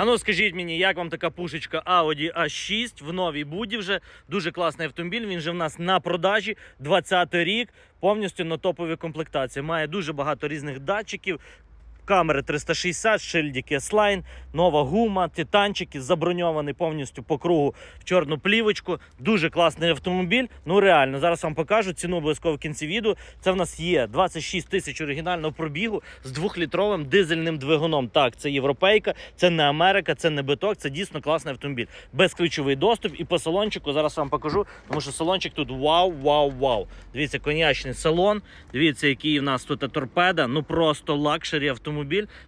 А ну скажіть мені, як вам така пушечка Audi A6 в новій буді вже дуже класний автомобіль. Він же в нас на продажі 20 рік, повністю на топовій комплектації. Має дуже багато різних датчиків. Камери 360, шильдики S-Line, нова гума, титанчики, заброньований повністю по кругу в чорну плівочку. Дуже класний автомобіль. Ну реально, зараз вам покажу ціну обов'язково в кінці відео. Це в нас є 26 тисяч оригінального пробігу з двохлітровим дизельним двигуном. Так, це європейка, це не Америка, це не биток, це дійсно класний автомобіль. Безключовий доступ і по салончику зараз вам покажу, тому що салончик тут вау, вау, вау. Дивіться, коньячний салон. Дивіться, який в нас тут торпеда. Ну просто лакшері автомобіль.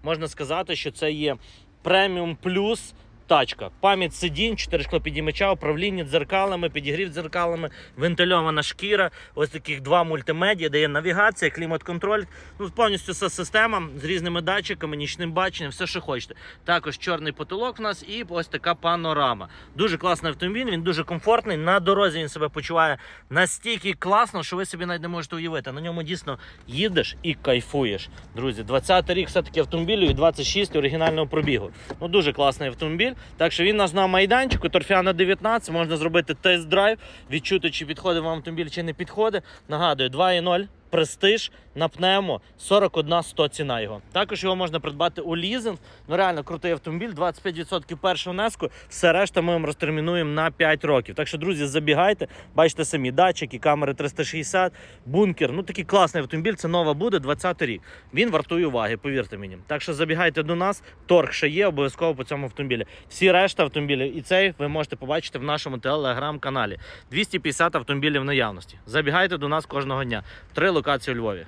Можна сказати, що це є преміум плюс. Тачка, пам'ять сидінь, 4 шклопідіймача, управління дзеркалами, підігрів дзеркалами, вентильована шкіра, ось таких два мультимедіа, де є навігація, клімат-контроль. Ну, повністю вся система з різними датчиками, нічним баченням, все, що хочете. Також чорний потолок в нас і ось така панорама. Дуже класний автомобіль, він дуже комфортний. На дорозі він себе почуває настільки класно, що ви собі навіть не можете уявити. На ньому дійсно їдеш і кайфуєш. Друзі, 20 рік все-таки автомобілю і 26 оригінального пробігу. Ну дуже класний автомобіль. Так що він у нас на майданчику, торфяна 19, можна зробити тест-драйв, відчути, чи підходить вам автомобіль, чи не підходить. Нагадую, 2.0. Престиж на пневмо 41 100 ціна його. Також його можна придбати у лізинг. Ну реально крутий автомобіль, 25% першого внеску. Все решта ми вам розтермінуємо на 5 років. Так що, друзі, забігайте, бачите самі датчики, камери 360, бункер. Ну такий класний автомобіль. Це нова буде 20 рік. Він вартує уваги, повірте мені. Так що забігайте до нас. Торг ще є обов'язково по цьому автомобілі. Всі решта автомобілів і цей ви можете побачити в нашому телеграм-каналі. 250 автомобілів наявності. Забігайте до нас кожного дня. Три локації у Львові.